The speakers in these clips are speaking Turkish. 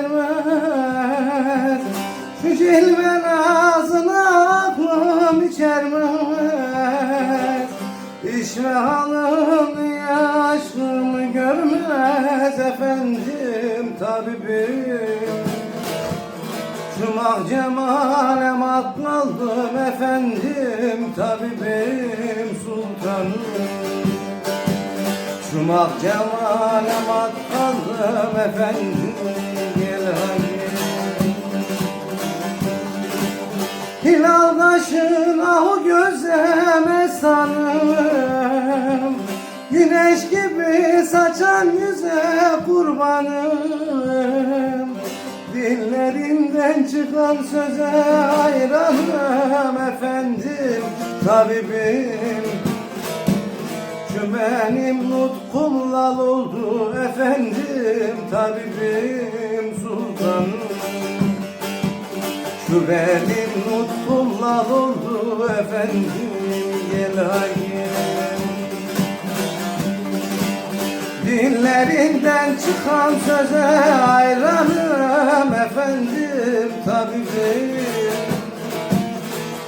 göstermez Şu cilven ağzına aklım içermez. İşve halım yaşımı görmez efendim tabibim. Şumak cemale matlaldım efendim tabibim sultanım. Şumak cemale matlaldım efendim hayır Hilaldaşın ahu gözleme sanım Güneş gibi saçan yüze kurbanım. Dillerinden çıkan söze hayranım efendim. Tabibim benim nutkum lal oldu efendim Tabibim sultanım. Şu benim nutkum lal oldu efendim gel Dillerinden çıkan söze hayranım efendim tabibim.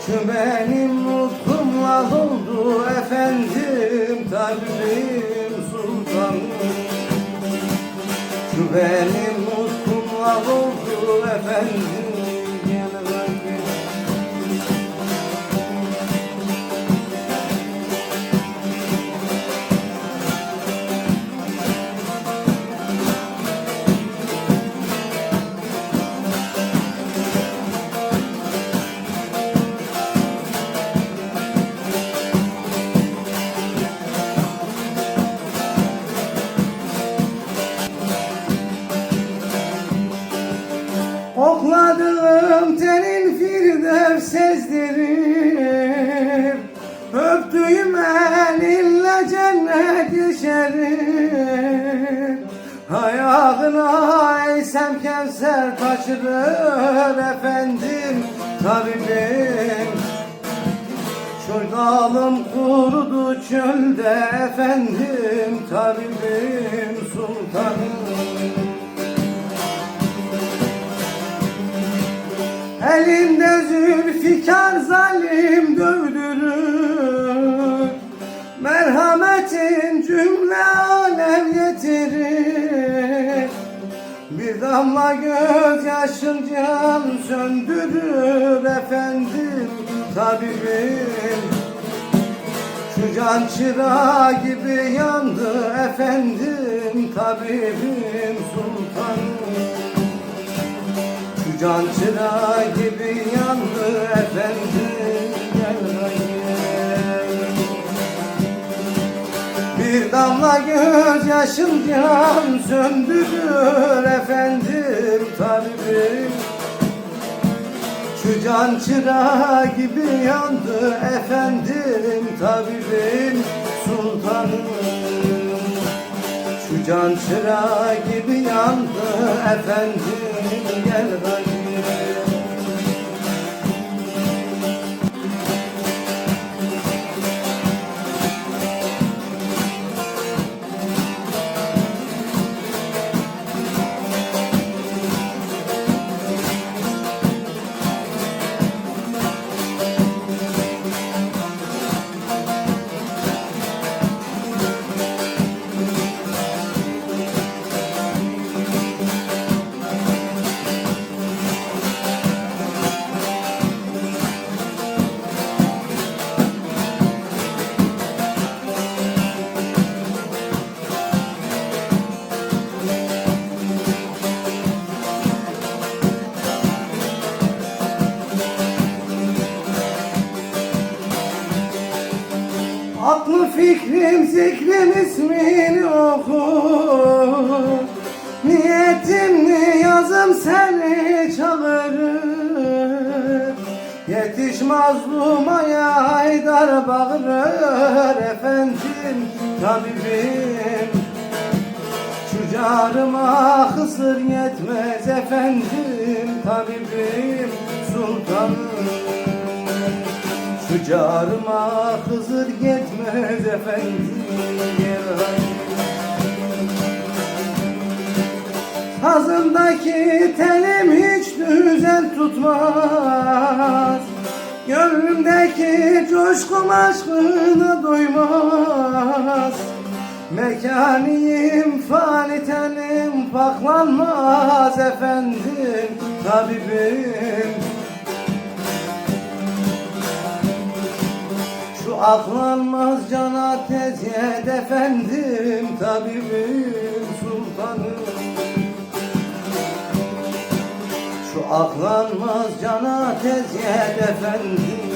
Şu benim nutkum lal oldu efendim tabibim sultanım Şu benim nutkum lal oldu efendim sezdirir. Öptüğüm elinle cennet yeşerir. Ayağına eysem kevser taşırır efendim tabibim. Şu dalım kurudu çölde efendim tabibim sultanım Elinde zülfikar zalim dövdürür Merhametin cümle alem getirir Bir damla gözyaşın can söndürür efendim tabibim. Şu can çırağı gibi yandı efendim tabibim sultanım can çırağı gibi yandı efendim hayır. Bir damla gözyaşım can söndürür efendim tabibim Şu can çırağı gibi yandı efendim tabibim sultanım can çırağı gibi yandı efendim gel hayır Aklı fikrim zikrim ismini okur. Niyetimli yazım seni çağırır Yetiş mazlumaya haydar bağırır Efendim tabibim. Şu carıma yetmez efendim Tabibim sultanım şu carıma hızır yetmez efendim. Boğazımdaki telim hiç düzen tutmaz. Gönlümdeki coşkum aşkına doymaz Mekaniyim fani tenim paklanmaz efendim. Tabibim aklanmaz cana tez yed efendim tabibim sultanım. Şu aklanmaz cana tez yed efendim